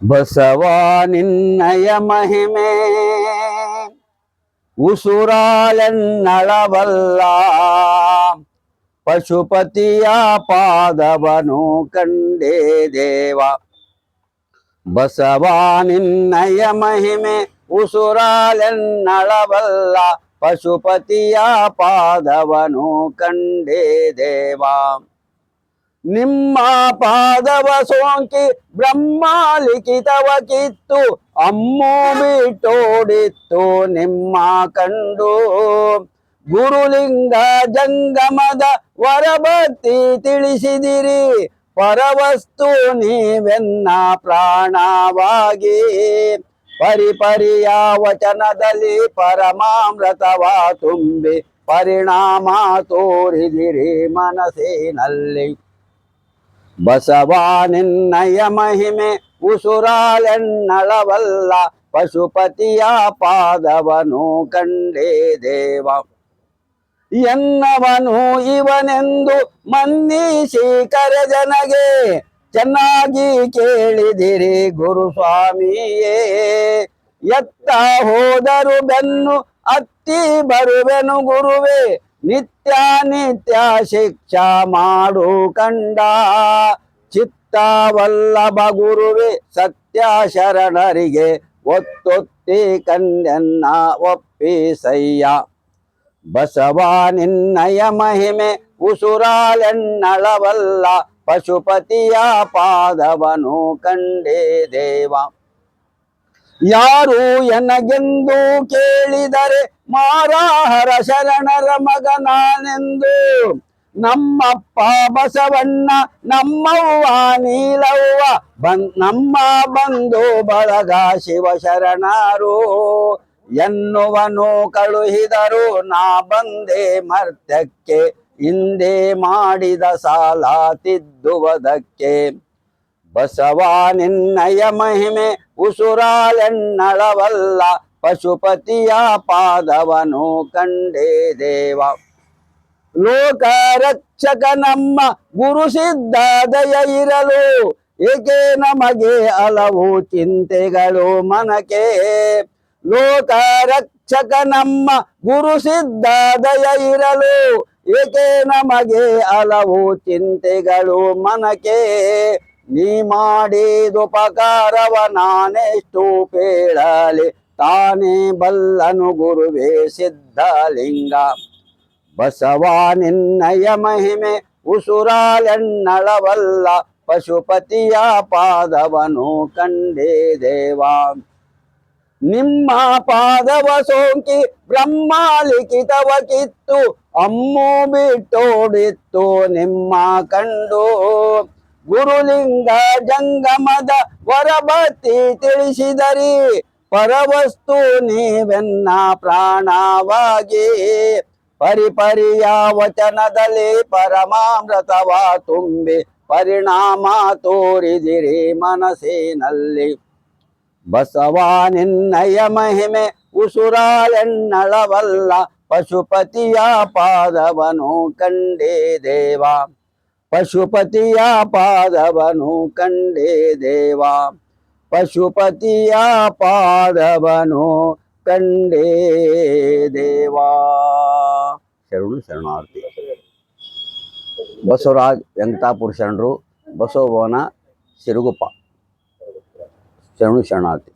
ಬಸವ ನಿನ್ನಯ ಮಹಿಮೆ ಉಸುರಾಲೆನ್ನಳಬಲ್ಲ ಪಶುಪತಿಯ ಪಾದವನು ಕಂಡೇ ದೇವ ಬಸವ ನಿನ್ನಯ ಮಹಿಮೆ ಉಸುರಾಲೆನ್ನಳಬಲ್ಲ ಪಶುಪತಿಯ ಪಾದವನು ಕಂಡೇ ದೇವ ನಿಮ್ಮ ಪಾದವ ಸೋಂಕಿ ಬ್ರಹ್ಮ ಲಿಖಿತವ ಕಿತ್ತು ಅಮ್ಮು ಬಿಟ್ಟೋಡಿತ್ತು ನಿಮ್ಮ ಕಂಡು. ಗುರುಲಿಂಗ ಜಂಗಮದ ವರಭಕ್ತಿ ತಿಳಿಸಿದಿರಿ, ಪರವಸ್ತು ನೀವೆನ್ನ ಪ್ರಾಣವಾಗಿ. ಪರಿಪರಿಯ ವಚನದಲ್ಲಿ ಪರಮಾಮೃತವ ತುಂಬಿ ಪರಿಣಾಮ ತೋರಿದಿರಿ ಮನಸ್ಸಿನಲ್ಲಿ. ಬಸವ ಮಹಿಮೆ ಉಸುರಾಲೆನ್ನಳವಲ್ಲ, ಪಶುಪತಿಯ ಪಾದವನು ಕಂಡೇ ದೇವ. ಎನ್ನವನು ಇವನೆಂದು ಮನ್ನಿಸಿ ಕರೆಜನಗೆ ಚೆನ್ನಾಗಿ ಕೇಳಿದಿರಿ ಗುರುಸ್ವಾಮಿಯೇ. ಎತ್ತ ಹೋದರು ಬೆನ್ನು ಅತ್ತಿ ಬರುವೆನು ಗುರುವೇ ನಿತ್ಯ ನಿತ್ಯ ಶಿಕ್ಷಾ ಮಾಡು ಕಂಡ. ಚಿತ್ತವಲ್ಲಭ ಗುರುವೆ, ಸತ್ಯ ಶರಣರಿಗೆ ಒತ್ತೊತ್ತಿ ಕನ್ಯನ್ನ ಒಪ್ಪಿಸಯ್ಯ. ಬಸವ ನಿನ್ನಯ ಮಹಿಮೆ, ಉಸುರಾಲೆನ್ನಳವಲ್ಲ, ಪಶುಪತಿಯ ಪಾದವನು ಕಂಡೇ ದೇವ. ಯಾರು ಎನಗೆಂದು ಕೇಳಿದರೆ ಮಾರಾಹರ ಶರಣರ ಮಗ ನಾನೆಂದು ನಮ್ಮಪ್ಪ ಬಸವಣ್ಣ, ನಮ್ಮವ್ವ ನೀಲವ್ವ, ಬನ್, ನಮ್ಮ ಬಂಧು ಬಳಗ ಶಿವ ಶರಣರು ಎನ್ನುವನು ಕಳುಹಿದರು, ನಾ ಬಂದೆ ಮರ್ತ್ಯಕ್ಕೆ, ಹಿಂದೆ ಮಾಡಿದ ಸಾಲ ತಿದ್ದುವುದಕ್ಕೆ. ಬಸವ ನಿನ್ನಯ ಮಹಿಮೆ, ಉಸುರಾಲೆನ್ನಳವಲ್ಲ ಪಶುಪತಿಯ ಪಾದವನು ಕಂಡೇ ದೇವ. ಲೋಕ ರಕ್ಷಕ ನಮ್ಮ ಗುರು ಸಿದ್ಧ ದಯ ಇರಲು ಏಕೆ ನಮಗೆ ಹಲವು ಚಿಂತೆಗಳು ಮನಕೆ? ಲೋಕ ರಕ್ಷಕ ನಮ್ಮ ಗುರು ಸಿದ್ಧ ದಯ ಇರಲು ಏಕೆ ನಮಗೆ ಹಲವು ಚಿಂತೆಗಳು ಮನಕೆ? ನೀ ಮಾಡಿದುಪಕಾರವ ನಾನೆಷ್ಟು ಪೇಳಲಿ. ತಾನೇ ಬಲ್ಲನು ಗುರುವೇ ಸಿದ್ಧಲಿಂಗ. ಬಸವ ನಿನ್ನಯ ಮಹಿಮೆ ಉಸುರಾಲೆನ್ನಳವಲ್ಲ, ಪಶುಪತಿಯ ಪಾದವನು ಕಂಡೇ ದೇವಾ. ನಿಮ್ಮ ಪಾದವ ಸೋಂಕಿ ಬ್ರಹ್ಮ ಲಿಖಿತವ ಕಿತ್ತು ಅಮ್ಮು ಬಿಟ್ಟೋಡಿತ್ತು ನಿಮ್ಮ ಕಂಡು. ಗುರುಲಿಂಗ ಜಂಗಮದ ವರಬತಿ ತಿಳಿಸಿದರಿ ಪರವಸ್ತು ನೀವೆನ್ನ ಪ್ರಾಣವಾಗಿ ಪರಿಪರಿಯ ವಚನದಲ್ಲಿ ಪರಮಾಮೃತವ ತುಂಬಿ ಪರಿಣಾಮ ತೋರಿದಿರಿ ಮನಸ್ಸಿನಲ್ಲಿ. ಬಸವ ನಿನ್ನಯ ಮಹಿಮೆ ಉಸುರಾಳೆನ್ನಳವಲ್ಲ ಪಶುಪತಿಯ ಪಾದವನು ಕಂಡೇ ದೇವ. ಪಶುಪತಿಯ ಪಾದವನು ಕಂಡೇ ದೇವ. ಪಶುಪತಿಯ ಪಾದವನು ಕಂಡೇ ದೇವಾ. ಶರಣು ಶರಣಾರ್ಥಿ. ಬಸವರಾಜ್ ವೆಂಕಟಾಪುರ ಶರಣರು ಬಸವಭವನ ಸಿರುಗುಪ್ಪ. ಶರಣು ಶರಣಾರ್ಥಿ.